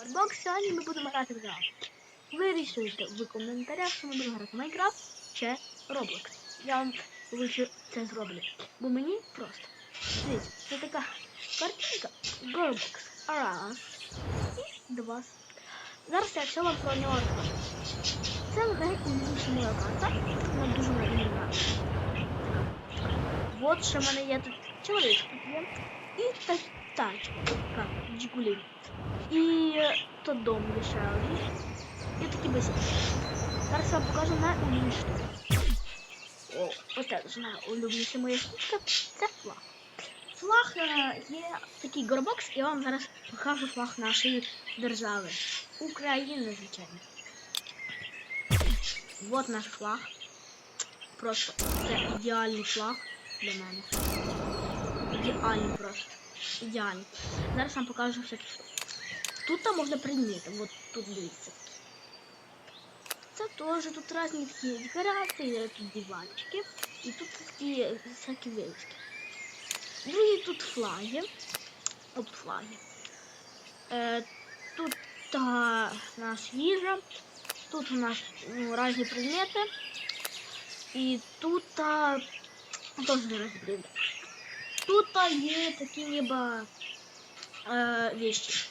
Roblox. Сьогодні ми будемо грати в грав. Вирішуйте в коментарях, що ми будемо грати в Minecraft чи Roblox. Я вам лучше це зроблю. Бо мені просто. Дивіться, це така картинка Roblox. Раз. І два. Зараз я все вам про нього розкажу. Це найулюбленіша моя карта. Вона дуже мені. Вот ще в мене є тут є. І та тачка. Така, Джигулі. І е, то дом один. І такі басейн. Зараз я вам покажу найулюбленішу. О, ось це ж найулюбленіша моя штучка. Це флаг. Флаг є такий горбокс, і я вам зараз покажу флаг нашої держави. України, звичайно. Вот наш флаг. Просто це ідеальний флаг для мене. Ідеальний просто. Ідеальний. Зараз вам покажу всякі. Тут там можна предмети. Вот тут дивіться. Це теж тут різні такі декорації, тут диванчики. І тут такі всякі вивіски. Другі тут флаги. От флаги. Е, тут та, наша їжа. Тут у нас ну, різні предмети. І тут теж різні предмети. Тут а, є такі ніби е, вещи.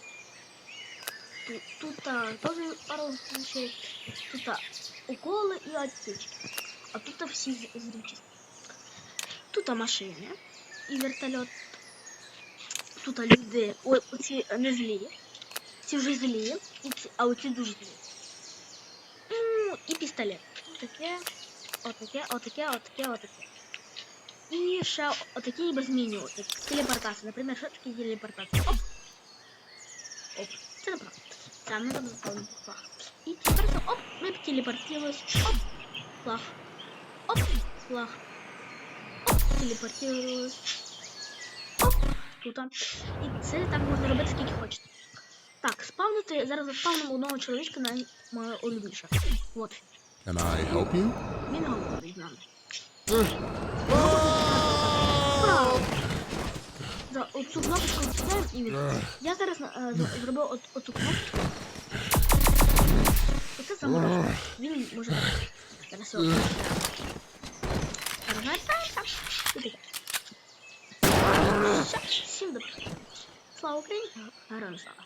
Тут, тут а, теж пару вещей. Тут а, уколи і отсечки. А тут а, всі з- зручні. Тут а, машини і вертольот. Тут а, люди, ой, оці не злі. Ці вже злі, і ці, а оці дуже злі. Ну, і пістолет. Таке, отаке, отаке, отаке, отаке. І ще отакі ніби змінювати. Телепортація. Наприклад, що таке телепортація? Оп! Оп. Це неправда. Там не треба заповнити флаг. І тепер оп, ми телепортувалися. Оп, флаг. Оп, флаг. Оп, телепортувалися. Оп, тут. І це так можна робити скільки хочете. Так, спавнити, зараз заспавнимо одного чоловічка на моє улюбленіше. Вот. Can I help you? Він говорить з нами. Вау! За оцю кнопочку вставляємо і він. Я зараз е, з- зробив от, оцю кнопочку. Оце заморозка. Він може зараз його Розвертається. І таке. Все, Всім добре. Слава Україні! Героям слава!